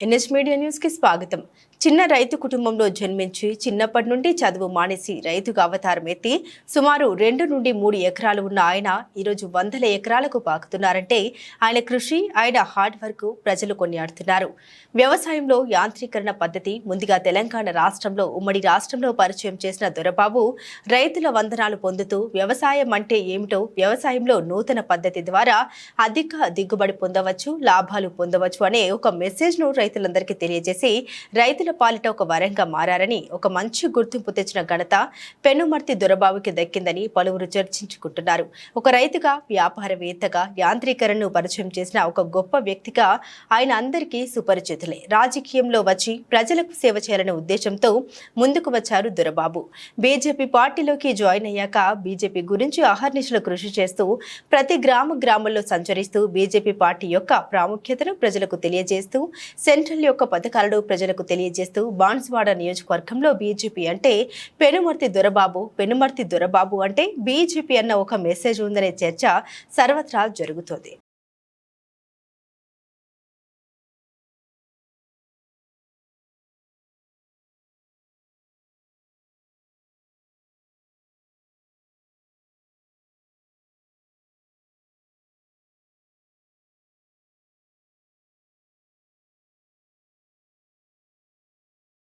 NS media న్యూస్కి స్వాగతం. చిన్న రైతు కుటుంబంలో జన్మించి చిన్నప్పటి నుండి చదువు మానేసి రైతుగా అవతారం ఎత్తి సుమారు రెండు నుండి మూడు ఎకరాలు ఉన్న ఆయన ఈరోజు వందల ఎకరాలకు పాకుతున్నారంటే ఆయన కృషి ఆయన హార్డ్ వర్క్ ప్రజలు కొనియాడుతున్నారు. వ్యవసాయంలో యాంత్రీకరణ పద్ధతి ముందుగా తెలంగాణ రాష్ట్రంలో ఉమ్మడి రాష్ట్రంలో పరిచయం చేసిన దొరబాబు రైతుల వందనాలు పొందుతూ వ్యవసాయం అంటే ఏమిటో వ్యవసాయంలో నూతన పద్ధతి ద్వారా అధిక దిగుబడి పొందవచ్చు లాభాలు పొందవచ్చు అనే ఒక మెసేజ్ను రైతులందరికీ తెలియజేసి రైతుల పాలిట ఒక వరంగా మారారని ఒక మంచి గుర్తింపు తెచ్చిన ఘనత పెనుమర్తి దొరబాబుకి దక్కిందని పలువురు చర్చించుకుంటున్నారు. ఒక రైతుగా వ్యాపారవేత్తగా యాంత్రీకరణను పరిచయం చేసిన ఒక గొప్ప వ్యక్తిగా ఆయన అందరికీ సుపరిచితులే. రాజకీయంలో వచ్చి ప్రజలకు సేవ చేయాలనే ఉద్దేశంతో ముందుకు వచ్చారు దొరబాబు. బీజేపీ పార్టీలోకి జాయిన్ అయ్యాక బీజేపీ గురించి అహర్నిశలు కృషి చేస్తూ ప్రతి గ్రామ గ్రామంలో సంచరిస్తూ బీజేపీ పార్టీ యొక్క ప్రాముఖ్యతను ప్రజలకు తెలియజేస్తూ సెంట్రల్ యొక్క పథకాలను ప్రజలకు తెలియజేస్తూ బాన్స్వాడ నియోజకవర్గంలో బీజేపీ అంటే పెనుమర్తి దొరబాబు పెనుమర్తి దొరబాబు అంటే బీజేపీ అన్న ఒక మెసేజ్ ఉందనే చర్చ సర్వత్రా జరుగుతోంది.